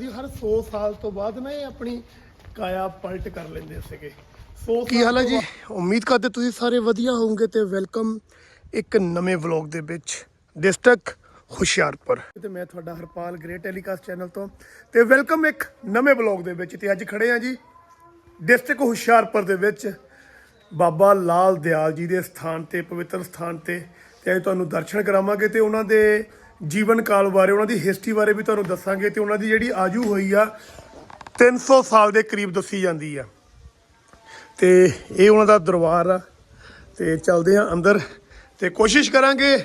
ਜੀ ਹਰ 100 ਸਾਲ ਤੋਂ ਬਾਅਦ ਨਾ ਇਹ ਆਪਣੀ ਕਾਇਆ ਪਲਟ ਕਰ ਲੈਂਦੇ ਸੀਗੇ। 100 ਕੀ ਹਾਲ ਹੈ ਜੀ? ਉਮੀਦ ਕਰਦੇ ਤੁਸੀਂ ਸਾਰੇ ਵਧੀਆ ਹੋਵੋਗੇ ਤੇ ਵੈਲਕਮ ਇੱਕ ਨਵੇਂ ਵਲੌਗ ਦੇ ਵਿੱਚ। ਡਿਸਟ੍ਰਿਕਟ ਹੁਸ਼ਿਆਰਪੁਰ। ਤੇ ਮੈਂ ਤੁਹਾਡਾ ਹਰਪਾਲ ਗ੍ਰੇਟ ਟੈਲੀਕਾਸਟ ਚੈਨਲ ਤੋਂ ਤੇ ਵੈਲਕਮ ਇੱਕ ਨਵੇਂ ਵਲੌਗ ਦੇ ਵਿੱਚ ਤੇ ਅੱਜ ਖੜੇ ਆ ਜੀ ਡਿਸਟ੍ਰਿਕਟ ਹੁਸ਼ਿਆਰਪੁਰ ਦੇ ਵਿੱਚ। ਬਾਬਾ ਲਾਲ ਦਿਆਲ ਜੀ ਦੇ ਸਥਾਨ ਤੇ ਪਵਿੱਤਰ ਸਥਾਨ ਤੇ ਤੇ ਅੱਜ ਤੁਹਾਨੂੰ ਦਰਸ਼ਨ ਕਰਾਵਾਂਗੇ ਤੇ ਉਹਨਾਂ ਦੇ ਜੀਵਨ ਕਾਲ ਬਾਰੇ, ਉਹਨਾਂ ਦੀ ਹਿਸਟਰੀ ਬਾਰੇ ਵੀ ਤੁਹਾਨੂੰ ਦੱਸਾਂਗੇ ਤੇ ਉਹਨਾਂ ਦੀ ਜਿਹੜੀ ਆਜੂ ਹੋਈ ਆ 300 ਸਾਲ ਦੇ ਕਰੀਬ ਦੱਸੀ ਜਾਂਦੀ ਆ। ਤੇ ਇਹ ਉਹਨਾਂ ਦਾ ਦਰਬਾਰ ਆ। ਤੇ ਚੱਲਦੇ ਆ ਅੰਦਰ ਤੇ ਕੋਸ਼ਿਸ਼ ਕਰਾਂਗੇ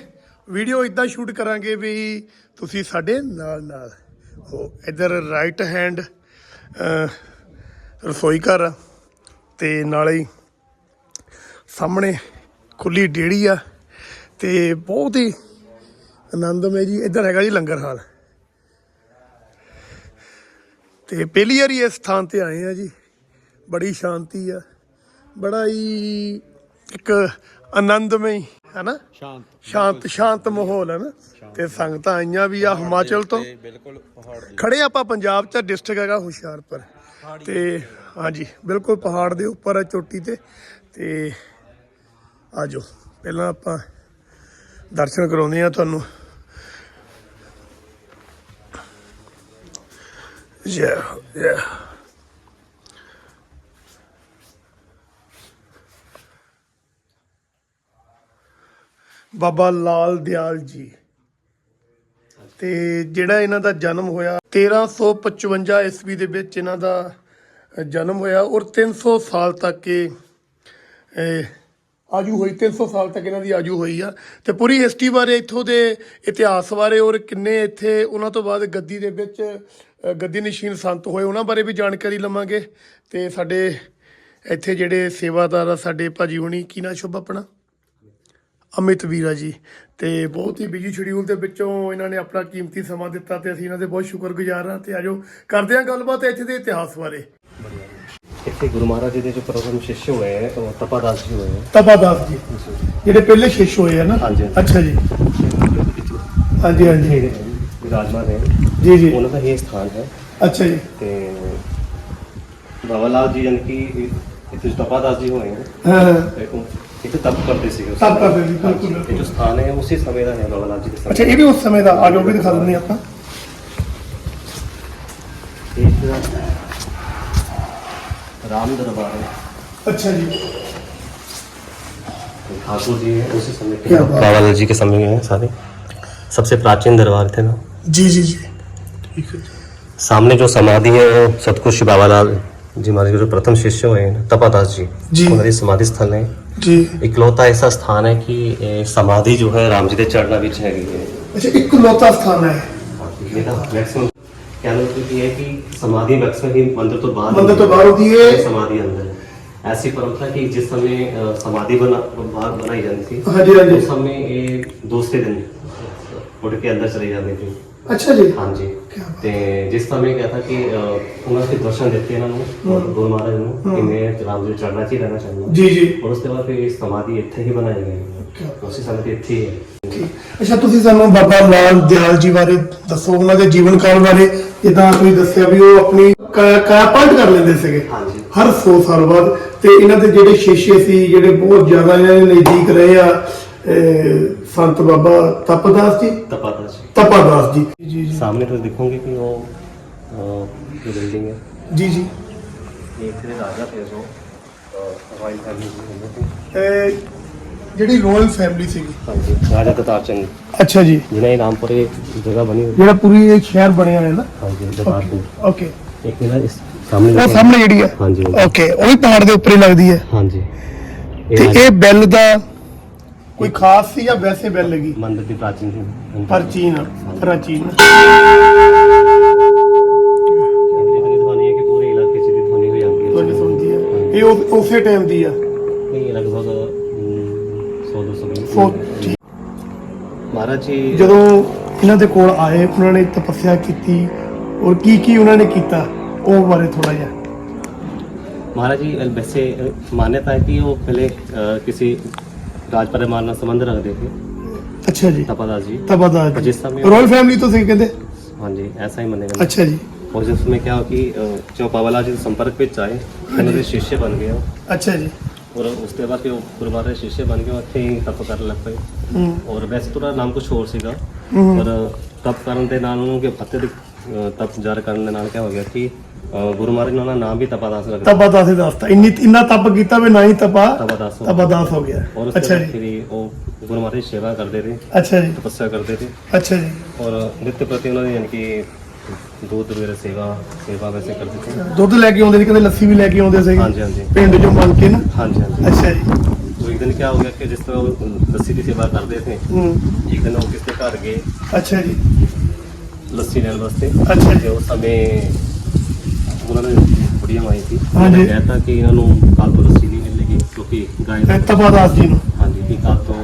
ਵੀਡੀਓ ਇਦਾਂ ਸ਼ੂਟ ਕਰਾਂਗੇ ਵੀ ਤੁਸੀਂ ਸਾਡੇ ਨਾਲ ਨਾਲ ਹੋ। ਇਧਰ ਰਾਈਟ ਹੈਂਡ ਰਸੋਈ ਘਰ ਆ ਤੇ ਨਾਲੇ ਹੀ ਸਾਹਮਣੇ ਖੁੱਲੀ ਡੇੜੀ ਆ ਤੇ ਬਹੁਤ ਹੀ ਆਨੰਦਮਈ ਜੀ ਇੱਧਰ ਹੈਗਾ ਜੀ ਲੰਗਰ ਹਾਲ। ਤੇ ਪਹਿਲੀ ਵਾਰੀ ਇਸ ਸਥਾਨ ਤੇ ਆਏ ਆ ਜੀ। ਬੜੀ ਸ਼ਾਂਤੀ ਆ। ਬੜਾ ਹੀ ਇੱਕ ਆਨੰਦਮਈ ਹੈ ਨਾ ਸ਼ਾਂਤ ਸ਼ਾਂਤ ਸ਼ਾਂਤ ਮਾਹੌਲ ਹੈ ਨਾ। ਤੇ ਸੰਗਤਾਂ ਆਈਆਂ ਵੀ ਆ ਹਿਮਾਚਲ ਤੋਂ। ਬਿਲਕੁਲ ਖੜੇ ਆਪਾਂ ਪੰਜਾਬ ਚ ਡਿਸਟ੍ਰਿਕਟ ਹੈਗਾ ਹੁਸ਼ਿਆਰਪੁਰ। ਤੇ ਹਾਂਜੀ ਬਿਲਕੁਲ ਪਹਾੜ ਦੇ ਉੱਪਰ ਆ ਚੋਟੀ ਤੇ। ਤੇ ਆਜੋ ਪਹਿਲਾਂ ਆਪਾਂ ਦਰਸ਼ਨ ਕਰਾਉਂਦੇ ਆ ਤੁਹਾਨੂੰ। ਜੈ ਹੋ, ਜੈ ਬਾਬਾ ਲਾਲ ਦਿਆਲ ਜੀ। ਤੇ ਜਿਹੜਾ ਇਹਨਾਂ ਦਾ ਜਨਮ ਹੋਇਆ 1355 ਈਸਵੀ ਦੇ ਵਿੱਚ ਇਹਨਾਂ ਦਾ ਜਨਮ ਹੋਇਆ ਔਰ 300 ਸਾਲ ਤੱਕ ਇਹ ਆਜੂ ਹੋਈ 300 ਸਾਲ ਤੱਕ ਇਹਨਾਂ ਦੀ ਆਜੂ ਹੋਈ ਆ। ਤੇ ਪੂਰੀ ਹਿਸਟਰੀ ਬਾਰੇ ਇੱਥੋਂ ਦੇ ਇਤਿਹਾਸ ਬਾਰੇ ਔਰ ਕਿੰਨੇ ਇੱਥੇ ਉਹਨਾਂ ਤੋਂ ਬਾਅਦ ਗੱਦੀ ਦੇ ਵਿੱਚ ਗੱਦੀ ਨਸ਼ੀਨ ਸੰਤ ਹੋਏ, ਉਹਨਾਂ ਬਾਰੇ ਵੀ ਜਾਣਕਾਰੀ ਲਵਾਂਗੇ। ਤੇ ਸਾਡੇ ਇੱਥੇ ਜਿਹੜੇ ਸੇਵਾਦਾਰ ਆ, ਸਾਡੇ ਭਾਜੀ ਹੁਣੀ, ਕੀ ਨਾ ਸ਼ੁਭ ਆਪਣਾ? ਅਮਿਤ ਵੀਰਾ ਜੀ। ਤੇ ਬਹੁਤ ਹੀ ਬਿਜ਼ੀ ਸ਼ਡਿਊਲ ਦੇ ਵਿੱਚੋਂ ਇਹਨਾਂ ਨੇ ਆਪਣਾ ਕੀਮਤੀ ਸਮਾਂ ਦਿੱਤਾ ਤੇ ਅਸੀਂ ਇਹਨਾਂ ਦੇ ਬਹੁਤ ਸ਼ੁਕਰਗੁਜ਼ਾਰ ਹਾਂ। ਤੇ ਆਜੋ, ਕਰਦੇ ਹਾਂ ਗੱਲਬਾਤ ਇੱਥੇ ਦੇ ਇਤਿਹਾਸ ਬਾਰੇ। ਇੱਥੇ ਗੁਰੂ ਮਹਾਰਾਜ ਜੀ ਦੇ ਜੋ ਪ੍ਰਥਮ ਸ਼ਿష్य ਹੋਏ ਹੈ ਉਹ ਤਪਾਦਾਸ ਜੀ ਹੋਏ ਹੈ ਤਪਾਦਾਸ ਜੀ। ਜਿਹੜੇ ਪਹਿਲੇ ਸ਼ਿਸ਼ ਹੋਏ ਆ ਨਾ। ਹਾਂਜੀ। ਅੱਛਾ ਜੀ। ਹਾਂਜੀ ਹਾਂਜੀ। ਵਿਰਾਜਮਾਨ ਹੈ ਜੀ ਜੀ। ਉਹਨਾਂ ਦਾ ਇਹ ਸਥਾਨ ਹੈ। ਅੱਛਾ ਜੀ। ਤੇ ਬਾਬਾ ਲਾਲ ਜੀ ਯਾਨੀ ਕਿ ਇੱਥੇ ਜੋ ਤਪਾਦਾਸ ਜੀ ਹੋਏ ਹੈ ਹਾਂ। ਹਾਂ। ਦੇਖੋ ਇੱਥੇ ਤਪ ਕਰਦੇ ਸੀ ਉਸ ਤਪ ਕਰਦੇ ਸੀ, ਹਾਂਜੀ, ਬਿਲਕੁਲ, ਇਹ ਜੋ ਸਥਾਨ ਹੈ ਉਸੇ ਸਮੇਂ ਦਾ ਹੈ ਬਾਬਾ ਲਾਲ ਜੀ ਦੇ ਅੱਛਾ ਇਹ ਵੀ ਉਸ ਸਮੇਂ ਦਾ ਆਜੋ ਵੀ ਦਿਖਾ ਦਿੰਦੇ ਹਾਂ ਆਪਾਂ। ਇੱਕ राम दरबार है अच्छा जी। ठाकुर जी है उसी समय के समय सारे। सबसे प्राचीन दरबार थे ना। जी जी जी। ठीक है। सामने जो समाधि है वो सतकुश बाबालाल जी महाराज के जो प्रथम शिष्य हुए हैं तपादास जी जी। हमारी समाधि स्थल है। जी। इकलौता ऐसा स्थान है कि समाधि जो है राम जी के चरणा बीच है। अच्छा, इकलौता स्थान है। हाँ, ਸਥਾਨ ਹੈ ਇਹਦਾ ਮੈਕਸਿਮਮ ਕਹਿ ਲਓ ਕਿ ਇਹ ਹੈ ਕਿ ਸਮਾਧि ਮੈਕਸਿਮਮ ਹੀ ਮੰਦਰ ਤੋਂ ਬਾਹਰ ਮੰਦਿਰ ਤੋਂ ਬਾਹਰ ਹੁੰਦੀ ਹੈ। ਇਹ ਸਮਾਧि ਅੰਦਰ ਹੈ। ਐਸੀ ਪਰੰਪਰਾ ਕਿ ਜਿਸ ਸਮੇਂ ਅ, ਸਮਾਧि ਬਣਾ ਬਾਹਰ ਬਣਾਈ ਜਾਂਦੀ ਸੀ ਹਾਂਜੀ, ਹਾਂਜੀ। ਉਸ ਸਮੇਂ ਇਹ ਦੂਸਰੇ ਦਿਨ ਉੱਡ ਕੇ ਅੰਦਰ ਚਲੇ ਜਾਂਦੇ ਸੀ। ਅੱਛਾ ਜੀ। ਹਾਂਜੀ। ਕਿਆ ਬਾਤ। ਤੇ ਜਿਸ ਸਮੇਂ ਕਹਤਾ ਕਿ ਅ, ਉਹਨਾਂ ਦੇ ਦਰਸ਼ਨ ਦਿੱਤੇ ਇਹਨਾਂ ਨੂੰ ਗੁਰੂ ਮਹਾਰਾਜ ਨੂੰ ਕਿ ਮੈਂ ਰਾਮ ਜੀ ਦੇ ਰਹਿਣਾ ਚਾਹੁੰਦਾ। ਹੀ ਬਣਾਈ ਗਈ। ਕਿਆ ਉਸੇ ਸਮੇਂ ਤੇ ਇੱਥੇ ਹੀ ਹੈ। ਠੀਕ ਅੱਛਾ ਤੁਸੀਂ ਸਾਨੂੰ ਬਾਬਾ ਲਾਲ ਦਿਆਲ ਜੀ ਬਾਰੇ ਦੱਸੋ ਉਹਨਾਂ ਦੇ ਜੀਵਨ ਕਾਲ ਬਾਰੇ ਜਿੱਦਾਂ ਤੁਸੀਂ ਦੱਸਿਆ ਵੀ ਉਹ ਆਪਣੀ ਕਾਇਪਲਟ ਕਰ ਲੈਂਦੇ ਸੀਗੇ? ਹਰ 100 ਸਾਲ ਬਾਅਦ। ਤੇ ਇਹਨਾਂ ਦੇ ਜਿਹੜੇ ਸ਼ੀਸ਼ੇ ਸੀ ਜਿਹੜੇ ਬਹੁਤ ਜ਼ਿਆਦਾ ਇਹਨਾਂ ਦੇ ਨਜ਼ਦੀਕ ਰਹੇ ਆ ਸੰਤ ਬਾਬਾ ਤਪਦਾਸ ਜੀ? ਤਪਦਾਸ ਜੀ। ਤਪਦਾਸ ਜੀ। ਸਾਹਮਣੇ ਤੁਸੀਂ ਦੇਖੋਗੇ ਕਿ ਉਹ ਜੀ ਜੀ। ਇਹ ਇੱਥੇ ਰਾਜਾ ਪੇਸੋ ਰਾਇਲ ਫੈਮਿਲੀ ਦੇ ਹੁੰਦੇ ਜਿਹੜੀ ਰੋਇਲ ਫੈਮਿਲੀ ਸੀਗੀ। ਹਾਂਜੀ ਰਾਜਾ ਕਤਾਰ ਚੰਦ ਅੱਛਾ ਜੀ। ਜਿਹਨਾਂ ਦੇ ਨਾਮ ਪਰ ਜਗ੍ਹਾ ਬਣੀ ਹੋਈ। ਜਿਹੜਾ ਪੂਰੀ ਇਹ ਸ਼ਹਿਰ ਬਣਿਆ ਹੋਇਆ ਨਾ? ਹਾਂਜੀ ਦਰਬਾਰਪੁਰ। ਓਕੇ। ਇੱਕ ਇਹਨਾਂ ਇਸ ਸਾਹਮਣੇ ਉਹ ਸਾਹਮਣੇ ਜਿਹੜੀ ਹੈ? ਹਾਂਜੀ ਓਕੇ ਉਹ ਵੀ ਪਹਾੜ ਦੇ ਉੱਪਰ ਹੀ ਲੱਗਦੀ ਹੈ। ਹਾਂਜੀ। ਤੇ ਇਹ ਬੈਲ ਦਾ ਕੋਈ ਖਾਸ ਸੀ ਜਾਂ ਵੈਸੇ ਬੈਲ ਲੱਗੀ ਮੰਦਰ ਦੀ ਪ੍ਰਾਚੀਨ ਸੀ। ਪ੍ਰਾਚੀਨ ਪ੍ਰਾਚੀਨ। ਇਹ ਉਸੇ ਟਾਈਮ ਦੀ ਆ ਨਹੀਂ ਲਗਭਗ 40 ਮਹਾਰਾਜ ਜਦੋਂ ਇਹਨਾਂ ਦੇ ਕੋਲ ਆਏ ਉਹਨਾਂ ਨੇ ਤਪੱਸਿਆ ਕੀਤੀ ਔਰ ਕੀ ਕੀ ਉਹਨਾਂ ਨੇ ਕੀਤਾ ਉਹ ਬਾਰੇ ਥੋੜਾ ਜਿਹਾ। ਮਹਾराज जी वैसे मान्यता है कि वो पहले ਰਾਜ ਪਰਿਵਾਰ ਨਾਲ ਸੰਬੰਧ ਰੱਖਦੇ ਸੀ। ਅੱਛਾ ਜੀ। ਤਪਾਦਾਸ ਜੀ। तबादा जिस समय रॉयल फैमिली तो सही कहते ਹਾਂਜੀ ਐਸਾ ਹੀ ਮੰਨੇ ਗਏ अच्छा जी और जिसमें क्या हो कि अ, जो बाबाला ਵਿੱਚ ਆਏ ਉਹਨਾਂ ਦੇ ਸ਼ਿਸ਼ੇ ਬਣ ਗਏ ਉਹ। अच्छा और उसके बाद फिर वो गुरुवार ਦੇ ਸ਼ੀਸ਼ੇ ਬਣ ਕੇ ਉੱਥੇ ਹੀ ਤਪ ਕਰਨ ਲੱਗ ਪਏ। ਔਰ ਵੈਸੇ ਥੋੜਾ ਨਾਮ ਕੁਝ ਹੋਰ ਸੀਗਾ। ਪਰ ਤਪ ਕਰਨ ਦੇ ਨਾਲ ਉਹਨੂੰ ਕਿ ਫਤਿਹ ਦੀ ਤਪ ਜਾਰ ਕਰਨ ਦੇ ਨਾਲ ਕੀ ਹੋ ਗਿਆ ਕਿ ਗੁਰੂ ਮਹਾਰਾਜ ਨੇ ਨਾਮ ਵੀ ਤਪਾਦਾਸ ਰੱਖ ਦਿੱਤਾ ਤਬਾ ਦਾਸ ਹੀ ਦਾਸ ਇੰਨੀ ਇੰਨਾ ਤਪ ਕੀਤਾ ਵੀ ਨਾ ਹੀ ਤਪਾ ਦਾਸ ਹੋ ਗਿਆ। ਔਰ ਉਸ ਤੋਂ ਜੀ। ਫਿਰ ਉਹ ਗੁਰੂ ਮਹਾਰਾਜ ਸੇਵਾ ਕਰਦੇ ਰਹੇ ਅੱਛਾ ਜੀ। ਤਪੱਸਿਆ ਕਰਦੇ ਰਹੇ। ਅੱਛਾ ਜੀ। ਔਰ ਨਿਤ ਪ੍ਰਤੀ ਉਹਨਾਂ ਦੀ ਯਾਨੀ ਕਿ ਦੁੱਧ ਵਗੈਰਾ ਸੇਵਾ ਸੇਵਾ ਵੈਸੇ ਕਰਦੇ ਸੀ ਦੁੱਧ ਲੈ ਕੇ ਆਉਂਦੇ ਸੀ ਕਹਿੰਦੇ ਲੱਸੀ ਵੀ ਲੈ ਕੇ ਆਉਂਦੇ ਸੀ ਹਾਂਜੀ ਹਾਂਜੀ। ਪਿੰਡ ਚੋਂ ਮੰਨ ਕੇ ਨਾ? ਹਾਂਜੀ ਹਾਂਜੀ। ਅੱਛਾ ਜੀ। तो एक दिन क्या हो गया कि जिस तरह वो लस्सी की सेवा करते थे हम्म, एक दिन वो किसके घर गए ਅੱਛਾ ਜੀ। ਲੱਸੀ ਲੈਣ ਵਾਸਤੇ। ਅੱਛਾ ਜੀ। ਤੇ ਉਸ ਉਹਨਾਂ ਨੇ ਬੁੜੀਆਂ ਆਈ ਸੀ। ਹਾਂਜੀ। ਕਹਿੰਦਾ ਕਿ ਇਹਨਾਂ ਨੂੰ ਕੱਲ ਤੋਂ ਲੱਸੀ ਨਹੀਂ ਮਿਲੇਗੀ ਕਿਉਂਕਿ ਗਾਇ ਇਹ ਤਪਾਦਾਸ ਜੀ ਨੂੰ ਹਾਂਜੀ ਕਿ ਕੱਲ ਤੋਂ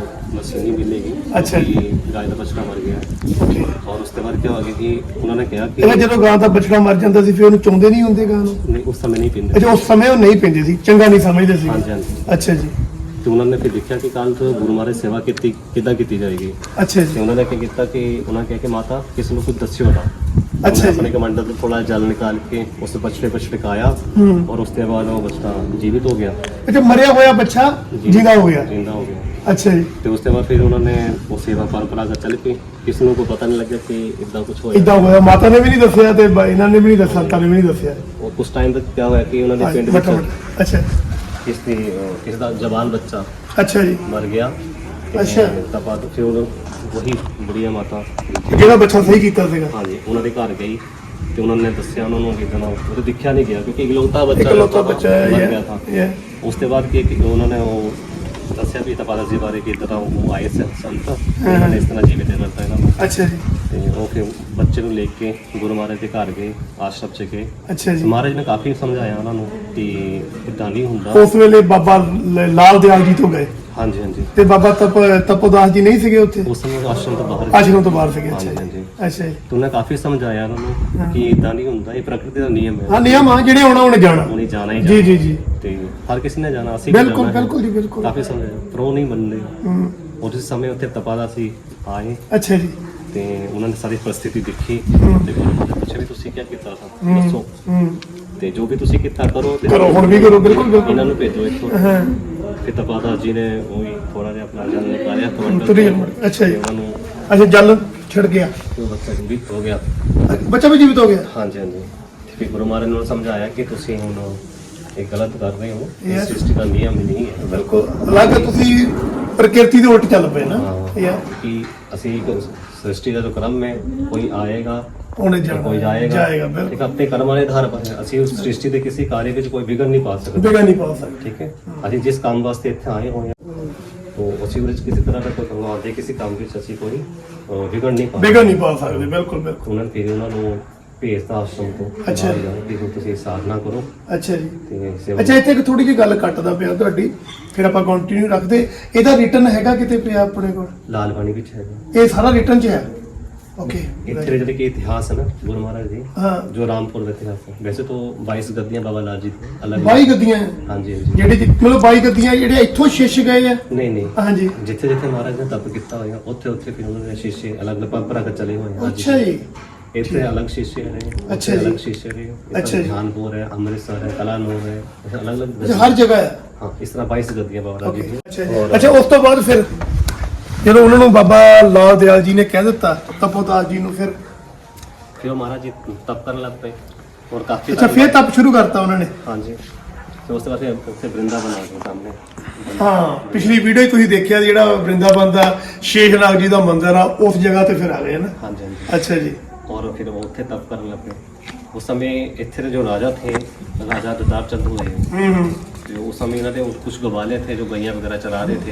इन्फॉर्मेशन नहीं मिलेगी अच्छा जी। कि गाय का बछड़ा मर गया है ਓਕੇ और उसके बाद क्या हो गया कि उन्होंने ਜਦੋਂ ਗਾਂ ਦਾ ਬਚੜਾ ਮਰ ਜਾਂਦਾ ਸੀ ਫਿਰ ਉਹਨੂੰ ਚੁੰਦੇ ਨਹੀਂ ਹੁੰਦੇ ਗਾਂ ਨੂੰ? नहीं उस समय नहीं पीते ਅੱਛਾ ਉਸ ਸਮੇਂ ਉਹ ਨਹੀਂ ਪਿੰਦੇ ਸੀ ਚੰਗਾ ਨਹੀਂ ਸਮਝਦੇ ਸੀ। ਹਾਂਜੀ, ਹਾਂਜੀ। ਅੱਛਾ ਜੀ। ਤੇ ਉਹਨਾਂ ਨੇ ਫਿਰ ਦੇਖਿਆ ਕਿ ਕੱਲ ਤੋਂ ਗੁਰੂ ਮਹਾਰਾਜ ਸੇਵਾ ਕੀਤੀ ਕਿੱਦਾਂ ਕੀਤੀ ਜਾਏਗੀ। ਅੱਛਾ ਜੀ। ਉਹਨਾਂ ਨੇ ਕੀ ਕੀਤਾ ਕਿ ਉਹਨਾਂ ਕਿਹਾ ਕਿ ਮਾਤਾ ਕਿਸੇ ਨੂੰ ਕੁਝ ਦੱਸਿਓ ਨਾ। ਅੱਛਾ ਜੀ। ਆਪਣੇ ਕਮੰਡਲ ਤੋਂ ਥੋੜਾ ਜਲ ਨਿਕਾਲ ਕੇ ਉਸ ਬਛੜੇ ਪਰ ਛਕਾਇਆ ਔਰ ਉਸ ਤੋਂ ਬਾਅਦ ਉਹ ਬਛੜਾ ਜੀਵਿਤ ਹੋ ਗਿਆ। ਅੱਛਾ ਮਰਿਆ ਹੋਇਆ ਬੱਚਾ ਜਿੰਦਾ ਹੋ ਗਿਆ। ਜਿੰਦਾ ਹੋ ਗਿਆ। ਅੱਛਾ ਜੀ। ਤੇ ਉਸ ਤੋਂ ਬਾਅਦ ਫਿਰ ਉਹਨਾਂ ਨੇ ਉਹ ਸੇਵਾ ਪਰੰਪਰਾਗਤ ਚੱਲ ਪਈ ਕਿਸ ਨੂੰ ਕੋਈ ਪਤਾ ਨਹੀਂ ਲੱਗਿਆ ਕਿ ਇਦਾਂ ਕੁਝ ਹੋਇਆ। ਇਦਾਂ ਹੋਇਆ ਮਾਤਾ ਨੇ ਵੀ ਨਹੀਂ ਦੱਸਿਆ ਤੇ ਬ- ਇਹਨਾਂ ਨੇ ਵੀ ਨਹੀਂ ਦੱਸਿਆ ਨੇ ਵੀ ਨਹੀਂ ਦੱਸਿਆ। ਉਹ ਕੁਝ ਟਾਈਮ ਤੱਕ ਕੀ ਹੋਇਆ ਕਿ ਉਹਨਾਂ ਦੇ ਪਿੰਡ ਵਿੱਚ। ਅੱਛਾ। ਕਿਸ ਦੀ ਅਹ, ਕਿਸ ਦਾ ਜਵਾਨ ਬੱਚਾ ਅੱਛਾ ਜੀ। ਮਰ ਗਿਆ ਅੱਛਾ। ਤਾਂ ਬਾਅਦ ਫਿਰ ਉਹ ਵਹੀ ਬੁੜੀਆ ਮਾਤਾ ਜਿਹੜਾ ਬੱਚਾ ਸਹੀ ਕੀਤਾ ਸੀਗਾ। ਹਾਂਜੀ ਉਹਨਾਂ ਦੇ ਘਰ ਗਈ ਤੇ ਉਹਨਾਂ ਨੇ ਦੱਸਿਆ ਉਹਨਾਂ ਨੂੰ ਕਿਦਾਂ ਉਹ ਤੇ ਦੇਖਿਆ ਨਹੀਂ ਗਿਆ ਕਿਉਂਕਿ ਇਕਲੌਤਾ ਬੱਚਾ ਇਕਲੌਤਾ ਬੱਚਾ ਹੈ ਮਰ ਇਹ ਗਿਆ ਥਾ ਇਹ ਉਸ ਤੋਂ ਬਾਅਦ ਕੀ ਕਿ ਉਹਨਾਂ ਨੇ ਉਹ ਦੱਸਿਆ ਵੀ ਤਪਾਦਾ ਜੀ ਬਾਰੇ ਕਿ ਤਰ੍ਹਾਂ ਉਹ ਆਏ ਸੀ ਸੰਤ ਉਹਨਾਂ ਨੇ ਇਸ ਤਰ੍ਹਾਂ ਜੀਵਿਤ ਕਰਤਾ ਇਹਨਾਂ ਨੂੰ। ਅੱਛਾ ਜੀ। ਤੇ ਉਹ ਫਿਰ ਬੱਚੇ ਨੂੰ ਲੈ ਕੇ ਗੁਰੂ ਮਹਾਰਾਜ ਦੇ ਘਰ ਗਏ ਆਸ਼ਰਮ ਚ ਗਏ। ਅੱਛਾ ਤੇ ਜੀ। ਮਹਾਰਾਜ ਨੇ ਕਾਫੀ ਸਮਝਾਇਆ ਉਹਨਾਂ ਨੂੰ ਕਿ ਇਦਾਂ ਨਹੀਂ ਹੁੰਦਾ। ਉਸ ਵੇਲੇ ਬਾਬਾ ਲਾਲ ਦਿਆਲ ਜੀ ਤੋਂ ਗਏ। ਹਾਂਜੀ ਹਾਂਜੀ। ਤੇ ਬਾਬਾ ਤਪ ਤਪੋਦਾਸ ਜੀ ਨਹੀਂ ਸੀਗੇ ਉੱਥੇ? ਉਸ ਸਮੇਂ ਉਹ ਆਸ਼ਰਮ ਤੋਂ ਬਾਹਰ ਆਸ਼ਰਮ ਤੋਂ ਬਾਹਰ ਸੀਗੇ ਅੱਛਾ ਹਾਂਜੀ ਜੀ। ਹਾਂਜੀ। ਅੱਛਾ ਜੀ। ਤੇ ਉਹਨੇ ਕਾਫੀ ਸਮਝਾਇਆ ਉਹਨਾਂ ਨੂੰ ਕਿ ਇਦਾਂ ਨਹੀਂ ਹੁੰਦਾ ਇਹ ਪ੍ਰਕਿਰਤੀ ਦਾ ਨਿਯਮ ਹੈ। ਹਾਂ ਨਿਯਮ ਆ ਜਿਹੜੇ ਆਉਣਾ ਉਹਨੇ ਜਾਣਾ। ਉਹਨੇ ਜਾਣਾ ਹੀ ਜੀ ਜੀ ਜੀ। ਤੇ ਹਰ ਕਿਸੇ ਨੇ ਜਾਣਾ ਅਸੀਂ ਵੀ ਬਿਲਕੁਲ ਜਾਣਾ। ਹੈ। ਬਿਲਕੁਲ ਜੀ ਬਿਲਕੁਲ। ਕਾਫੀ ਸਮਝਾਇਆ ਪਰ ਉਹ ਨਹੀਂ ਮੰਨਦੇ। ਹੂੰ, ਔਰ ਉਸ ਸਮੇਂ ਉੱਥੇ ਤਪਾਦਾ ਸੀ ਆਏ। ਅੱਛਾ ਜੀ। ਤੇ ਉਹਨਾਂ ਨੇ ਸਾਰੀ ਪਰਿਸਥਿਤੀ ਦੇਖੀ। ਤੇ ਪੁੱਛਿਆ ਵੀ ਤੁਸੀਂ ਕੀ ਕੀਤਾ ਸੀ ਦੱਸੋ। ਹੂੰ। ਤੇ ਜੋ ਵੀ ਤੁਸੀਂ ਕੀਤਾ ਕਰੋ ਤੇ ਕਰੋ ਹੁਣ ਵੀ ਕਰੋ ਬਿਲਕੁਲ ਬਿਲਕੁਲ। ਇਹਨਾਂ ਨੂੰ ਭੇਜੋ ਇੱਥੋਂ। ਹਾਂ। ਫਿਰ ਤਪਾਦਾ ਜੀ ਨੇ ਉਹ ਵੀ ਥੋੜਾ ਜਿਹਾ ਆਪਣਾ ਜਲ ਨਿਕਾਲਿਆ ਕਮੰਡਲ ਤੁਰੀ ਅੱਛਾ ਜੀ। ਉਹਨਾਂ ਨੂੰ ਅੱਛਾ ਜਲ ਛਿੜ ਗਿਆ। ਉਹ ਬੱਚਾ ਜੀਵਿਤ ਹੋ ਗਿਆ। ਬੱਚਾ ਵੀ ਜੀਵਿਤ ਹੋ ਗਿਆ? ਹਾਂਜੀ ਹਾਂਜੀ। ਫਿਰ ਗੁਰੂ ਮਹਾਰਾਜ ਨੇ ਉਹਨੂੰ ਸਮਝਾਇਆ ਕਿ ਤੁਸੀਂ ਹੁਣ ਇਹ ਗਲਤ ਕਰ ਰਹੇ ਹੋ। ਇਹ Yes. ਸ੍ਰਿਸ਼ਟੀ ਦਾ ਨਿਯਮ ਨਹੀਂ ਹੈ। ਬਿਲਕੁਲ। ਅਲੱਗ ਤੁਸੀਂ ਪ੍ਰਕਿਰਤੀ ਦੇ ਉਲਟ ਚੱਲ ਪਏ ਨਾ। ਹਾਂ ਯਾ ਕਿ ਅਸੀਂ ਇੱਕ ਸ੍ਰਿਸ਼ਟੀ ਦਾ ਜੋ ਕ੍ਰਮ ਹੈ ਕੋਈ ਆਏਗਾ ਉਹਨੇ ਜਾਣਾ ਕੋਈ ਜਾਏਗਾ ਜਾਏਗਾ ਇੱਕ ਬਿਲਕੁਲ। ਆਪਣੇ ਕਰਮਾਂ ਦੇ ਆਧਾਰ ਪਰ। ਅਸੀਂ ਉਸ ਸ੍ਰਿਸ਼ਟੀ ਦੇ ਕਿਸੇ ਕਾਰਜ ਵਿੱਚ ਕੋਈ ਵਿਗੜ ਨਹੀਂ ਪਾ ਸਕਦੇ। ਬਿਗਾ ਨਹੀਂ ਪਾ ਸਕਦੇ। ਠੀਕ ਹੈ? ਅਸੀਂ ਜਿਸ ਕੰਮ ਵਾਸਤੇ ਇੱਥੇ ਆਏ ਹੋਏ ਹਾਂ ਤੋਂ ਅਸੀਂ ਉਹਦੇ ਵਿੱਚ ਕਿਸੇ ਤਰ੍ਹਾਂ ਦਾ ਕੋਈ ਭਗਵਾਨ ਦੇ ਕਿਸੇ ਕੰਮ ਵਿੱਚ ਅਸੀਂ ਕੋਈ ਅਹ, ਵਿਗੜ ਨਹੀਂ ਪਾ ਬਿਗਾ ਨਹੀਂ ਪਾ ਸਕਦੇ ਬਿਲਕੁਲ ਬਿਲਕੁਲ। ਉਹਨਾਂ ਨੇ ਫਿਰ ਉਹਨਾਂ ਨੂੰ ਭੇਜਤਾ ਆਸ਼ਰਮ ਤੋਂ ਅੱਛਾ। ਬਾਹਰ ਜਾਓ ਕਿ ਹੁਣ ਤੁਸੀਂ ਸਾਧਨਾ ਕਰੋ। ਅੱਛਾ ਜੀ। ਤੇ ਸੇਵਾ ਅੱਛਾ ਇੱਥੇ ਇੱਕ ਥੋੜੀ ਜਿਹੀ ਗੱਲ ਕੱਟਦਾ ਪਿਆ ਤੁਹਾਡੀ ਫਿਰ ਆਪਾਂ ਕੰਟੀਨਿਊ ਰੱਖਦੇ। ਇਹਦਾ ਰਿਟਰਨ ਹੈਗਾ ਕਿਤੇ ਪਿਆ ਆਪਣੇ ਕੋਲ? ਲਾਲ ਬਾਣੀ ਵਿੱਚ ਹੈਗਾ। ਇਹ ਸਾਰਾ ਰਿਟਰਨ 'ਚ ਹੈ? ਓਕੇ ਇੱਥੇ ਦੇ ਜਿਹੜੇ ਕਿ ਇਤਿਹਾਸ ਹੈ ਨਾ ਗੁਰੂ ਮਹਾਰਾਜ ਜੀ ਹਾਂ। ਜੋ ਰਾਮਪੁਰ ਦਾ ਇਤਿਹਾਸ ਹੈ। ਵੈਸੇ ਤਾਂ 22 ਗੱਦੀਆਂ ਬਾਬਾ ਲਾਲ ਜੀ ਦੀਆਂ ਅਲੱਗ 22 ਗੱਦੀਆਂ? ਹੈ। ਹਾਂਜੀ ਹਾਂਜੀ। ਜਿਹੜੇ ਜਿ- ਮਤਲਬ 22 ਗੱਦੀਆਂ ਜਿਹੜੇ ਇੱਥੋਂ ਸ਼ਿਸ਼ ਗਏ ਆ? ਨਹੀਂ ਨਹੀਂ। ਹਾਂਜੀ। ਜਿੱਥੇ ਜਿੱਥੇ ਮਹਾਰਾਜ ਨੇ ਤਪ ਕੀਤਾ ਹੋਇਆ ਉੱਥੇ ਉੱਥੇ ਫਿਰ ਉਹਨਾਂ ਦੇ ਸ਼ੀਸ਼ੇ ਅਲੱਗ ਅਲੱਗ ਪਰੰਪਰਾਗਤ ਚਲੇ ਹੋਏ ਹਨ ਅੱਛਾ ਜੀ। ਇੱਥੇ ਅਲੱਗ ਸ਼ੀਸ਼ੇ ਉੱਥੇ ਅੱਛਾ ਜੀ। ਅਲੱਗ ਸ਼ੀਸ਼ੇ ਰਹੇ ਅੱਛਾ ਜੀ। ਧਿਆਨਪੁਰ ਹੈ ਅੰਮ੍ਰਿਤਸਰ ਹੈ ਕਲਾਨੌਰ ਹੈ ਅਲੱਗ ਅਲੱਗ ਅੱਛਾ ਹਰ ਜਗ੍ਹਾ ਹੈ। ਹਾਂ ਇਸ ਤਰ੍ਹਾਂ 22 ਗੱਦੀਆਂ ਬਾਬਾ ਲਾਲ ਜੀ ਓਕੇ ਅੱਛਾ ਜੀ। ਔਰ ਅੱਛਾ ਉਸ ਤੋਂ ਬਾਅਦ ਫਿਰ ਜਦੋਂ ਉਹਨਾਂ ਨੂੰ ਬਾਬਾ ਲਾਲ ਦਿਆਲ ਜੀ ਨੇ ਕਹਿ ਦਿੱਤਾ ਤਪੋਤਾਜ ਜੀ ਨੂੰ ਫਿਰ ਫਿਰ ਮਹਾਰਾਜ ਜੀ ਤਪ ਕਰਨ ਲੱਗ ਪਏ। ਔਰ ਕਾਫੀ ਅੱਛਾ ਫਿਰ ਤਪ ਸ਼ੁਰੂ ਕਰਤਾ ਉਹਨਾਂ ਨੇ? ਹਾਂਜੀ। ਤੇ ਉਸ ਤੋਂ ਬਾਅਦ ਫਿਰ ਉੱਥੇ ਬ੍ਰਿੰਦਾਵਨ ਆ ਗਏ ਸਾਹਮਣੇ। ਹਾਂ ਪਿਛਲੀ ਵੀਡੀਓ 'ਚ ਤੁਸੀਂ ਦੇਖਿਆ ਜਿਹੜਾ ਵਰਿੰਦਾਵਨ ਦਾ ਸ਼ੇਸ਼ਨਾਗ ਜੀ ਦਾ ਮੰਦਿਰ ਆ ਉਸ ਜਗ੍ਹਾ ਤੇ ਫਿਰ ਆ ਗਏ ਨਾ? ਹਾਂਜੀ ਅੱਛਾ ਜੀ। ਔਰ ਫਿਰ ਉਹ ਉੱਥੇ ਤਪ ਕਰਨ ਲੱਗ ਪਏ। ਉਸ ਸਮੇਂ ਇੱਥੇ ਦੇ ਜੋ ਰਾਜਾ ਥੇ ਰਾਜਾ ਦਤਾਪ ਚੰਦ ਹੋਏ। ਹੂੰ ਹੂੰ। ਤੇ ਉਸ ਸਮੇਂ ਇਹਨਾਂ ਦੇ ਕੁਝ ਗਵਾਲੇ ਥੇ ਜੋ ਗਈਆਂ ਵਗੈਰਾ ਚਲਾ ਰਹੇ ਥੇ।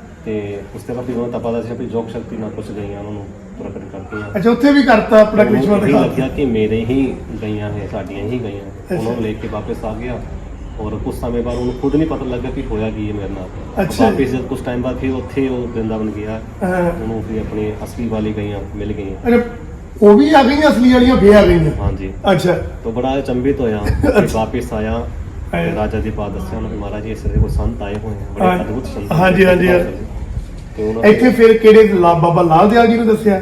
ਤੇ ਉਸ ਤੋਂ ਬਾਅਦ ਜਦੋਂ ਤਪਾ ਦਾ ਸੀ ਆਪਣੀ ਜੋਗ ਸ਼ਕਤੀ ਨਾਲ ਕੁਛ ਗਈਆਂ ਉਹਨਾਂ ਨੂੰ ਪ੍ਰਗਟ ਕਰਦੀਆਂ ਅੱਛਾ ਉੱਥੇ ਵੀ ਕਰਤਾ ਆਪਣਾ ਕ੍ਰਿਸ਼ਮਾ ਮੈਨੂੰ ਦਿਖਾ ਕਿ। ਮੇਰੇ ਹੀ ਗਈਆਂ ਹੈ ਸਾਡੀਆਂ ਹੀ ਗਈਆਂ ਉਹਨਾਂ ਨੂੰ ਲੈ ਕੇ ਵਾਪਸ ਆ ਗਿਆ ਔਰ ਕੁਝ ਸਮੇਂ ਬਾਅਦ ਉਹਨੂੰ ਖੁਦ ਨਹੀਂ ਪਤਾ ਲੱਗਾ ਕਿ ਹੋਇਆ ਕੀ ਹੈ ਮੇਰੇ ਨਾਲ। ਅੱਛਾ। ਵਾਪਸ ਜਦ ਕੁਝ ਟਾਈਮ ਬਾਅਦ ਫਿਰ ਉੱਥੇ ਉਹ ਬ੍ਰਿੰਦਾਵਨ ਗਿਆ। ਉਹਨੂੰ ਫਿਰ ਆਪਣੇ ਅਸਲੀ ਵਾਲੀ ਗਈਆਂ ਮਿਲ ਗਈਆਂ। ਅਰੇ ਉਹ ਵੀ ਆ ਗਈਆਂ ਅਸਲੀ ਵਾਲੀਆਂ ਫੇਰ ਆ ਗਈਆਂ। ਹਾਂਜੀ। ਅੱਛਾ। ਤਾਂ ਬੜਾ ਅਚੰਭਿਤ ਹੋਇਆ। ਕਿ ਵਾਪਸ ਆਇਆ। ਰਾਜਾ ਦੇ ਬਾਦ ਦੱਸਿਆ ਉਹਨਾਂ ਨੇ ਮਹਾਰਾਜ ਜੀ ਇਸ ਦੇ ਕੋ ਸੰਤ ਆਏ ਹੋਏ ਆ ਬੜੇ ਅਦਭੁਤ ਸੰਤ ਹਾਂਜੀ, ਹਾਂਜੀ। ਤੇ ਇੱਥੇ ਫਿਰ ਕਿਹੜੇ ਬਾਬਾ ਲਾਲ ਦਿਆਲ ਜੀ ਨੂੰ ਦੱਸਿਆ?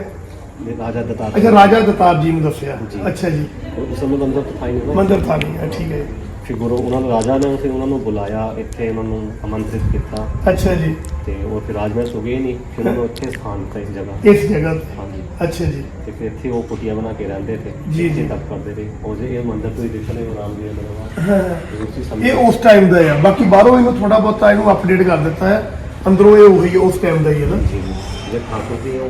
ਦੇ ਰਾਜਾ ਦਤਾਰ ਅੱਛਾ ਰਾਜਾ ਦਤਾਰ ਜੀ ਨੂੰ ਦੱਸਿਆ। ਅੱਛਾ ਜੀ। ਉਸ ਸਮੇਂ ਮੰਦਰ ਤਾਂ ਨਹੀਂ ਮੰਦਰ ਥਾਣੀ ਹੈ ਠੀਕ ਹੈ ਫਿਰ ਗੁਰੂ ਉਹਨਾਂ ਨੂੰ ਰਾਜਾ ਨੇ ਫਿਰ ਉਹਨਾਂ ਨੂੰ ਬੁਲਾਇਆ ਇੱਥੇ ਉਹਨਾਂ ਨੂੰ ਆਮੰਤਰਿਤ ਕੀਤਾ। ਅੱਛਾ ਜੀ। ਤੇ ਉਹ ਫਿਰ ਰਾਜਮਹਿਲ ਹੋ ਗਏ ਨਹੀਂ ਫਿਰ ਉਹਨਾਂ ਨੂੰ ਇੱਥੇ ਸਥਾਨ ਦਿੱਤਾ ਇਸ ਜਗ੍ਹਾ। ਇਸ ਜਗ੍ਹਾ ਤੇ। ਹਾਂਜੀ। ਅੱਛਾ ਜੀ। ਤੇ ਫਿਰ ਇੱਥੇ ਉਹ ਕੁਟੀਆਂ ਬਣਾ ਕੇ ਰਹਿੰਦੇ ਥੇ ਜੀ, ਇੱਥੇ ਜੀ। ਤੱਕ ਕਰਦੇ ਰਹੇ। ਉਹ ਜੇ ਇਹ ਮੰਦਿਰ ਤੁਸੀਂ ਦੇਖ ਰਹੇ ਹੋ ਰਾਮ ਜੀ ਦਾ ਦਰਬਾਰ ਇਹ ਉਸ ਟਾਈਮ ਦਾ ਆ। ਬਾਕੀ ਬਾਹਰੋਂ ਇਹਨੂੰ ਥੋੜਾ ਬਹੁਤਾ ਇਹਨੂੰ ਅਪਡੇਟ ਕਰ ਦਿੱਤਾ ਹੈ। ਅੰਦਰੋਂ ਇਹ ਉਹੀ ਉਸ ਟਾਈਮ ਦਾ ਹੀ ਹੈ ਨਾ। ਜੀ ਜੀ। ਜੇ ਠਾਕੁਰ ਜੀ ਉਹ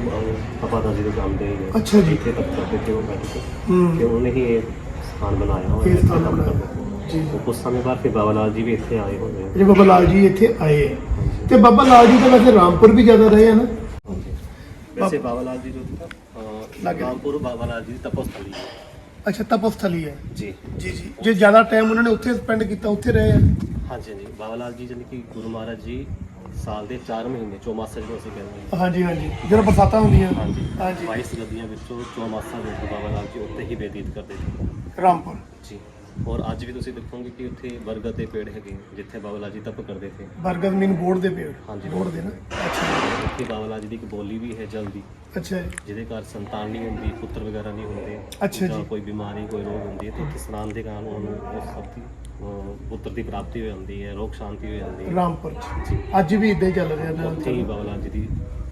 ਪਪਾ ਦਾ ਜੀ ਦੇ ਕੰਮ ਦੇ ਨੇ ਅੱਛਾ ਜੀ। ਇੱਥੇ ਤੱਕ ਕਰਦੇ ਥੇ ਉਹ ਬੈਠ ਕੇ। ਹੂੰ। ਤੇ ਉਹਨੇ ਹੀ ਇਹ ਸਥਾਨ ਬਣਾਇਆ ਹੋਇਆ ਇਹ ਇੱਥੇ ਸਥਾਨ ਕੰਮ ਬਣਾਇਆ। ਕਰਦੇ। ਥੇ। ਜੀ। ਉਹ ਕੁਝ ਸਮੇਂ ਬਾਅਦ ਫਿਰ ਬਾਬਾ ਲਾਲ ਜੀ ਵੀ ਇੱਥੇ ਆਏ ਹੋਏ ਨੇ ਜੇ ਬਾਬਾ ਲਾਲ ਜੀ ਇੱਥੇ ਆਏ ਹੈ। ਤੇ ਬਾਬਾ ਲਾਲ ਜੀ ਤਾਂ ਵੈਸੇ ਰਾਮਪੁਰ ਵੀ ਜ਼ਿਆਦਾ ਰਹੇ ਹਨ ਹਾਂਜੀ। ਵੈਸੇ ਬਾਬਾ ਲਾਲ ਜੀ ਜੋ ਅਹ, ਲੱਗੇ। ਰਾਮਪੁਰ ਬਾਬਾ ਲਾਲ ਜੀ ਦੀ ਤਪੋਸਥਲੀ ਹੈ। ਅੱਛਾ ਤਪਸਥਲੀ ਹੈ। ਜੀ। ਜੀ ਜੀ। ਜੇ ਜ਼ਿਆਦਾ ਟਾਈਮ ਉਹਨਾਂ ਨੇ ਉੱਥੇ ਸਪੈਂਡ ਕੀਤਾ ਉੱਥੇ ਰਹੇ ਆ। ਹਾਂਜੀ ਹਾਂਜੀ। ਬਾਬਾ ਲਾਲ ਜੀ ਜਾਨੀ ਕਿ ਗੁਰੂ ਮਹਾਰਾਜ ਜੀ ਸਾਲ ਦੇ 4 ਮਹੀਨੇ ਚੌਮਾਸਾ ਜਿਹਨੂੰ ਅਸੀਂ ਕਹਿੰਦੇ ਹਾਂ। ਹਾਂਜੀ ਹਾਂਜੀ। ਜਦੋਂ ਬਰਸਾਤਾਂ ਹੁੰਦੀਆਂ। ਹਾਂਜੀ। ਹਾਂਜੀ। 22 ਗੱਦੀਆਂ ਵਿੱਚੋਂ ਚੌਮਾਸਾ ਵਿੱਚ ਬਾਬਾ ਲਾਲ ਜੀ ਉੱਥੇ ਹੀ ਬੇਦੀਤ ਕਰਦੇ ਸੀ। ਰਾਮਪੁਰ। ਜੀ। ਔਰ ਅੱਜ ਵੀ ਤੁਸੀਂ ਦੇਖੋਗੇ ਕਿ ਉੱਥੇ ਬਰਗਦ ਦੇ ਪੇੜ ਹੈਗੇ ਜਿੱਥੇ ਬਾਬਾ ਲਾਲ ਜੀ ਤਪ ਕਰਦੇ ਸੀ। ਬਰਗਦ ਮੀਨ ਬੋਰਡ ਦੇ ਪੇੜ? ਹਾਂਜੀ। ਬੋਰਡ ਦੇ ਨਾ? ਅੱਛਾ। ਉੱਥੇ ਬਾਬਾ ਲਾਲ ਜੀ ਦੀ ਇੱਕ ਬੋਲੀ ਵੀ ਹੈ ਜਲਦੀ। ਅੱਛਾ ਜੀ। ਜਿਹਦੇ ਘਰ ਸੰਤਾਨ ਨਹੀਂ ਹੁੰਦੀ ਪੁੱਤਰ ਵਗੈਰਾ ਨਹੀਂ ਹੁੰਦੇ ਅੱਛਾ ਜਾਂ ਜੀ। ਕੋਈ ਬਿਮਾਰੀ ਕੋਈ ਰੋਗ ਹੁੰਦੀ ਹੈ ਤਾਂ ਉੱਥੇ ਸਨਾਨ ਦੇ ਕਾਰਨ ਉਹਨਾਂ ਨੂੰ ਉਸ ਸਭ ਦੀ ਅਹ, ਪੁੱਤਰ ਦੀ ਪ੍ਰਾਪਤੀ ਹੋ ਜਾਂਦੀ ਹੈ ਰੋਗ ਸ਼ਾਂਤੀ ਹੋ ਜਾਂਦੀ ਹੈ। ਰਾਮਪੁਰ ਚ। ਅੱਜ ਵੀ ਇਦਾਂ ਹੀ ਚੱਲ ਰਿਹਾ ਨਾ ਉੱਥੇ ਹੀ ਬਾਬਾ ਲਾਲ ਜੀ ਦੀ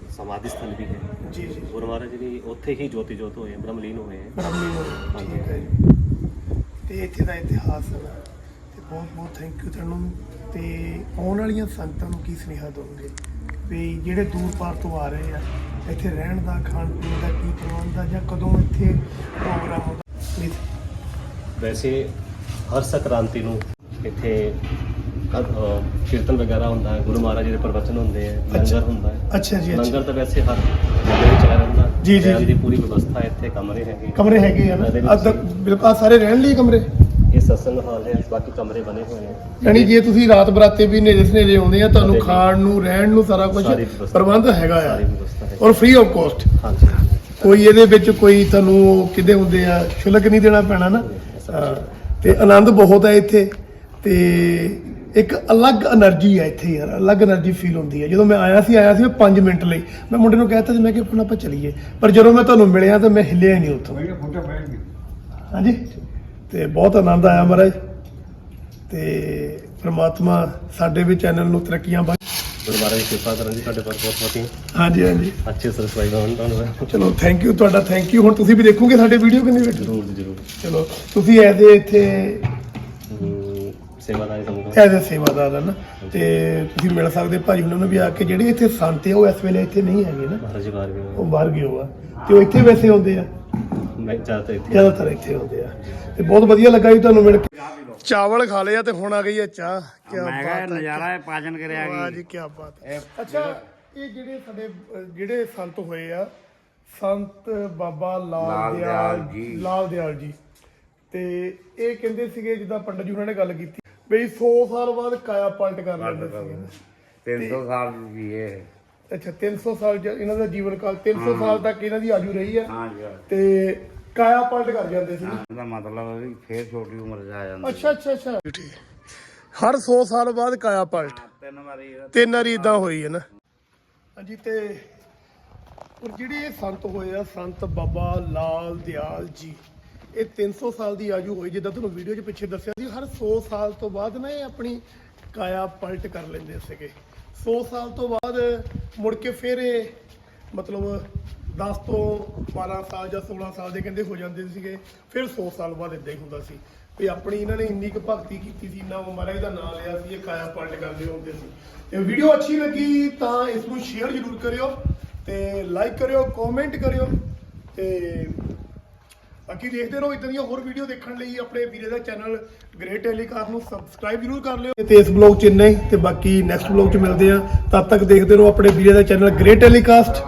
ਸਮਾਧੀ ਸਥਲ ਵੀ ਹੈ। ਜੀ ਜੀ। ਗੁਰੂ ਮਹਾਰਾਜ ਜੀ ਦੀ ਉੱਥੇ ਹੀ ਜੋਤੀ ਜੋਤ ਹੋਏ ਬ੍ਰਹਮਲੀਨ ਹੋਏ। ਹੈ ਬ੍ਰਹਮੀ ਨੂੰ। ਠੀਕ ਹੈ ਜੀ। ਤੇ ਇੱਥੇ ਦਾ ਇਤਿਹਾਸ ਹੈ। ਤੇ ਬਹੁਤ ਬਹੁਤ ਥੈਂਕ ਯੂ ਤੁਹਾਨੂੰ। ਤੇ ਆਉਣ ਵਾਲੀਆਂ ਸੰਗਤਾਂ ਨੂੰ ਕੀ ਸੁਨੇਹਾ ਦੋਗੇ ਵੀ ਜਿਹੜੇ ਦੂਰ ਪਾਰ ਤੋਂ ਆ ਰਹੇ ਆ ਇੱਥੇ ਰਹਿਣ ਦਾ ਖਾਣ ਪੀਣ ਦਾ ਕੀ ਪ੍ਰਬੰਧ ਆ ਜਾਂ ਕਦੋਂ ਇੱਥੇ ਪ੍ਰੋਗਰਾਮ ਹੁੰਦਾ ਪਲੀਜ਼ ਵੈਸੇ ਹਰ ਸੰਕ੍ਰਾਂਤੀ ਨੂੰ ਇੱਥੇ ਕੀਰਤਨ ਵਗੈਰਾ ਹੁੰਦਾ ਹੈ ਗੁਰੂ ਮਹਾਰਾਜ ਜੀ ਦੇ ਪ੍ਰਵਚਨ ਹੁੰਦੇ ਹੈ ਲੰਗਰ ਹੁੰਦਾ ਹੈ। ਅੱਛਾ ਜੀ ਲੰਗਰ ਤਾਂ ਵੈਸੇ ਹਰ ਜਗ੍ਹਾ ਵਿੱਚ ਜੀ, ਜੀ, ਰਹਿਣ ਜੀ। ਪੂਰੀ ਵਿਵਸਥਾ ਇੱਥੇ ਕਮਰੇ ਹੈਗੇ। ਕਮਰੇ ਹੈਗੇ ਆ ਨਾ। ਇਹਦੇ ਵਿੱਚ ਅੱਧ ਬਿਲਕੁਲ ਆਹ ਸਾਰੇ ਰਹਿਣ ਲਈ ਕਮਰੇ? ਇਹ ਸਤਸੰਗ ਹਾਲ ਹੈ ਬਾਕੀ ਕਮਰੇ ਬਣੇ ਹੋਏ ਨੇ। ਯਾਨੀ ਜੇ ਤੁਸੀਂ ਰਾਤ ਬਰਾਤੇ ਵੀ ਨੇੜੇ ਸਨੇੜੇ ਆਉਂਦੇ ਆ ਤੁਹਾਨੂੰ। ਖਾਣ ਨੂੰ ਰਹਿਣ ਨੂੰ ਸਾਰਾ ਕੁਝ ਸਾਰੀ ਵਿਵਸਥਾ। ਪ੍ਰਬੰਧ ਹੈਗਾ ਆ। ਸਾਰੀ ਵਿਵਸਥਾ ਹੈ ਔਰ ਫ੍ਰੀ ਆਫ ਕਾਸਟ ਹਾਂਜੀ। ਕੋਈ ਇਹਦੇ ਵਿੱਚ ਕੋਈ ਤੁਹਾਨੂੰ ਕਿਤੇ ਹੁੰਦੇ ਆ ਸ਼ੁਲਕ ਨਹੀਂ ਦੇਣਾ ਪੈਣਾ ਨਾ। ਹਾਂ, ਤੇ ਆਨੰਦ ਬਹੁਤ ਹੈ ਇੱਥੇ। ਤੇ ਇੱਕ ਅਲੱਗ એનર્ਜੀ ਹੈ ਇੱਥੇ ਯਾਰ ਅਲੱਗ એનર્ਜੀ ਫੀਲ ਹੁੰਦੀ ਹੈ ਜਦੋਂ ਮੈਂ ਆਇਆ ਸੀ ਆਇਆ ਸੀ 5 ਮਿੰਟ ਲਈ। ਮੈਂ ਮੁੰਡੇ ਨੂੰ ਕਹਿਤਾ ਸੀ ਮੈਂ ਕਿ ਹੁਣ ਆਪਾਂ ਚੱਲੀਏ। ਪਰ ਜਦੋਂ ਮੈਂ ਤੁਹਾਨੂੰ ਮਿਲਿਆ ਤਾਂ ਮੈਂ ਹਿੱਲਿਆ ਹੀ ਨਹੀਂ ਉੱਥੋਂ। ਹਾਂਜੀ? ਤੇ ਬਹੁਤ ਆਨੰਦ ਆਇਆ ਮਹਾਰਾਜ। ਤੇ ਪ੍ਰਮਾਤਮਾ ਸਾਡੇ ਵੀ ਚੈਨਲ ਨੂੰ ਤਰੱਕੀਆਂ ਗੁਰੂ ਮਹਾਰਾਜ ਦੀ ਕਿਰਪਾ ਕਰਨ ਜੀ ਤੁਹਾਡੇ ਪਰ ਬਹੁਤ ਬਹੁਤੀ ਹਾਂਜੀ ਹਾਂਜੀ। ਅੱਛੇ ਸਰਸਵਾਈ ਹੋਣ ਤੁਹਾਨੂੰ ਚਲੋ ਥੈਂਕ ਯੂ ਤੁਹਾਡਾ ਥੈਂਕ ਯੂ ਹੁਣ ਤੁਸੀਂ ਵੀ ਦੇਖੋਗੇ ਸਾਡੇ ਵੀਡੀਓ ਕਿੰਨੇ ਵੇਖ ਜ਼ਰੂਰ ਜ਼ਰੂਰ। ਚਲੋ ਤੁਸੀਂ ਐਜ਼ ਇੱਥੇ ਸੇਵਾਦਾਰੀ ਸਮਝੋ ਐਜ਼ ਸੇਵਾਦਾਰ ਹੈ ਨਾ ਤੇ ਤੁਸੀਂ ਮਿਲ ਸਕਦੇ ਭਾਜੀ ਉਹਨਾਂ ਨੂੰ ਵੀ ਆ ਕੇ ਜਿਹੜੇ ਇੱਥੇ ਸੰਤ ਆ ਉਹ ਇਸ ਵੇਲੇ ਇੱਥੇ ਨਹੀਂ ਹੈਗੇ ਨਾ। ਵੀ ਉਹ ਬਾਹਰ ਗਏ ਹੋ ਆ। ਤੇ ਉਹ ਇੱਥੇ ਵੈਸੇ ਆਉਂਦੇ ਆ? ਮੈਂ ਜ਼ਿਆਦਾਤਰ ਇੱਥੇ। ਜ਼ਿਆਦਾਤਰ ਇੱਥੇ ਆਉਂਦੇ ਆ। ਤੇ ਬਹੁਤ ਵਧੀਆ ਲੱਗਾ ਜੀ ਤੁਹਾਨੂੰ ਮਿਲ ਕੇ। ਚਾਵਲ ਖਾ ਲਿਆ ਤੇ ਹੁਣ ਆ ਗਈ ਹੈ ਚਾਹ। ਕੀ ਮੈਂ ਕਿਹਾ ਇਹ ਨਜ਼ਾਰਾ ਹੈ ਪਾਚਨ ਕਰਿਆ ਵਾਹ ਗਈ ਜੀ ਕੀ ਬਾਤ ਹੈ ਇਹ ਅੱਛਾ ਇਹ ਜਿਹੜੇ ਸਾਡੇ ਅਹ, ਜਿਹੜੇ ਸੰਤ ਹੋਏ ਆ ਸੰਤ ਬਾਬਾ ਲਾਲ ਲਾਲ ਦਿਆਲ ਦਿਆਲ ਜੀ। ਲਾਲ ਦਿਆਲ ਜੀ। ਤੇ ਇਹ ਕਹਿੰਦੇ ਸੀਗੇ ਜਿੱਦਾਂ ਪੰਡਤ ਜੀ ਉਹਨਾਂ ਨੇ ਗੱਲ ਕੀਤੀ। ਬਈ 100 ਸਾਲ ਬਾਅਦ ਕਾਇਆ ਪਲਟ ਕਰ ਲੈਂਦੇ ਨਾ। 300 ਸਾਲ ਦੀ ਇਹ। ਅੱਛਾ 300 ਸਾਲ ਜ- ਇਹਨਾਂ ਦਾ ਜੀਵਨ ਕਾਲ 300 ਸਾਲ ਤੱਕ ਇਹਨਾਂ ਦੀ ਆਯੂ ਰਹੀ ਹੈ। ਹਾਂ ਜੀ ਤੇ ਕਾਇਆ ਪਲਟ ਕਰ ਜਾਂਦੇ ਸੀ। ਇਹਦਾ ਮਤਲਬ ਹੈ ਵੀ ਫੇਰ ਛੋਟੀ ਉਮਰ 'ਚ ਆ ਜਾਂਦਾ ਅੱਛਾ ਅੱਛਾ ਅੱਛਾ। ਹਰ 100 ਸਾਲ ਬਾਅਦ ਕਾਇਆ ਪਲਟ। ਤਿੰਨ ਵਾਰੀ ਇਹਦਾ ਤਿੰਨ ਵਾਰੀ ਇਦਾਂ ਹੋਈ ਹੈ ਨਾ। ਹਾਂਜੀ ਤੇ ਔਰ ਜਿਹੜੇ ਇਹ ਸੰਤ ਹੋਏ ਆ ਸੰਤ ਬਾਬਾ ਲਾਲ ਦਿਆਲ ਜੀ। ਇਹ 300 ਸਾਲ ਦੀ ਆਜ਼ੂ ਹੋਈ, ਜਿੱਦਾਂ ਤੁਹਾਨੂੰ ਵੀਡੀਓ 'ਚ ਪਿੱਛੇ ਦੱਸਿਆ ਸੀ, ਹਰ 100 ਸਾਲ ਤੋਂ ਬਾਅਦ ਨਾ ਇਹ ਆਪਣੀ ਕਾਇਆ ਪਲਟ ਕਰ ਲੈਂਦੇ ਸੀਗੇ। 100 ਸਾਲ ਤੋਂ ਬਾਅਦ ਮੁੜ ਕੇ ਫਿਰ ਇਹ ਮਤਲਬ 10 ਤੋਂ 12 ਸਾਲ ਜਾਂ 16 ਸਾਲ ਦੇ ਕਹਿੰਦੇ ਹੋ ਜਾਂਦੇ ਸੀਗੇ, ਫਿਰ 100 ਸਾਲ ਬਾਅਦ ਇਦਾਂ ਹੀ ਹੁੰਦਾ ਸੀ। ਵੀ ਆਪਣੀ ਇਹਨਾਂ ਨੇ ਇੰਨੀ ਕੁ ਭਗਤੀ ਕੀਤੀ ਸੀ, ਇੰਨਾ ਮਹਾਰਾਜ ਦਾ ਨਾਮ ਲਿਆ ਸੀ, ਇਹ ਕਾਇਆ ਪਲਟ ਕਰਦੇ ਹੁੰਦੇ ਸੀ। ਤੇ ਵੀਡੀਓ ਅੱਛੀ ਲੱਗੀ ਤਾਂ ਇਸ ਨੂੰ ਸ਼ੇਅਰ ਜ਼ਰੂਰ ਕਰਿਓ ਤੇ ਲਾਈਕ ਕਰਿਓ ਕਮੈਂਟ ਕਰਿਓ ਤੇ ਬਾਕੀ ਦੇਖਦੇ ਰਹੋ, ਇਦਾਂ ਦੀਆਂ ਹੋਰ ਵੀਡੀਓ ਦੇਖਣ ਲਈ ਆਪਣੇ ਵੀਰੇ ਦਾ ਚੈਨਲ ਗ੍ਰੇਟ ਟੈਲੀਕਾਸਟ ਨੂੰ ਸਬਸਕ੍ਰਾਈਬ ਜ਼ਰੂਰ ਕਰ ਲਿਓ। ਤੇ ਇਸ ਬਲੌਗ ਚ ਇੰਨਾ ਹੀ, ਤੇ ਬਾਕੀ ਨੈਕਸਟ ਬਲੌਗ ਚ ਮਿਲਦੇ ਆ ਤਦ ਤੱਕ ਦੇਖਦੇ ਰਹੋ ਆਪਣੇ ਵੀਰੇ ਦਾ ਚੈਨਲ ਗ੍ਰੇਟ ਟੈਲੀਕਾਸਟ